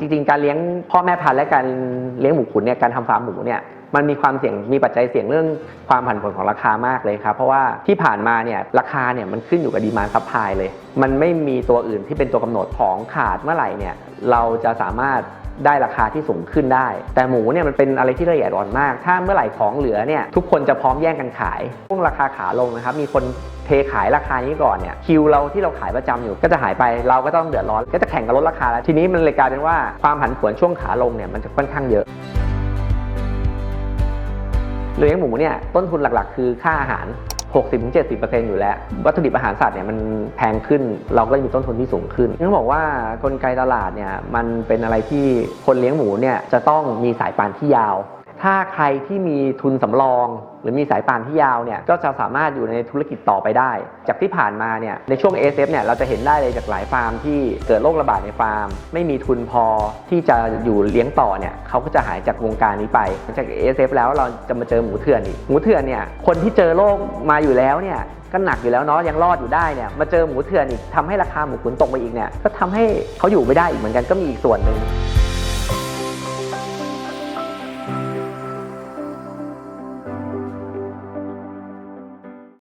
จริง ๆ การเลี้ยงพ่อแม่พันธุ์และการเลี้ยงหมูขุนเนี่ยการทำฟาร์มหมูเนี่ยมันมีความเสี่ยงมีปัจจัยเสี่ยงเรื่องความผันผวนของราคามากเลยครับเพราะว่าที่ผ่านมาเนี่ยราคาเนี่ยมันขึ้นอยู่กับดีมานซัพพลายเลย มันไม่มีตัวอื่นที่เป็นตัวกำหนดของขาดเมื่อไหร่เนี่ยเราจะสามารถ ได้ราคาที่สูงขึ้นได้ แต่หมูเนี่ยมันเป็นอะไรที่ละเอียดอ่อนมาก ถ้าเมื่อไหร่ของเหลือเนี่ยทุกคนจะพร้อมแย่งกันขายช่วงราคาขาลงนะครับมีคนเทขายราคานี้ก่อนเนี่ยคิวเราที่เราขายประจำอยู่ ก็จะหายไปเราก็ต้องเดือดร้อน ก็จะแข่งกันลดราคาแล้วทีนี้มันเลยกลายเป็นว่าความผันผวนช่วงขาลงเนี่ยมันจะค่อนข้างเยอะเลี้ยงหมูเนี่ยต้นทุนหลักๆ คือค่าอาหาร 60-70%อยู่แล้ว วัตถุดิบอาหารสัตว์เนี่ยมันแพงขึ้น เราก็มีต้นทุนที่สูงขึ้นต้องบอกว่ากลไกตลาดเนี่ยมันเป็นอะไรที่คนเลี้ยงหมูเนี่ยจะต้องมีสายปานที่ยาว ถ้าใครที่มีทุนสำรอง หรือมีสายปานที่ยาวเนี่ยก็จะสามารถอยู่ในธุรกิจต่อไปได้ จากที่ผ่านมาเนี่ยในช่วง ASF เนี่ยเราจะเห็นได้เลยจากหลายฟาร์มที่เกิดโรคระบาดในฟาร์ม ไม่มีทุนพอที่จะอยู่เลี้ยงต่อเนี่ยเขาก็จะหายจากวงการนี้ไปหลังจาก ASF แล้วเราจะมาเจอหมูเถื่อนอีกหมูเถื่อนเนี่ยคนที่เจอโรคมาอยู่แล้วเนี่ยก็หนักอยู่แล้วเนาะยังรอดอยู่ได้เนี่ยมาเจอหมูเถื่อนอีกทำให้ราคาหมูขุนตกไปอีกเนี่ยก็ทำให้เขาอยู่ไม่ได้อีกเหมือนกันก็มีอีกส่วนหนึ่ง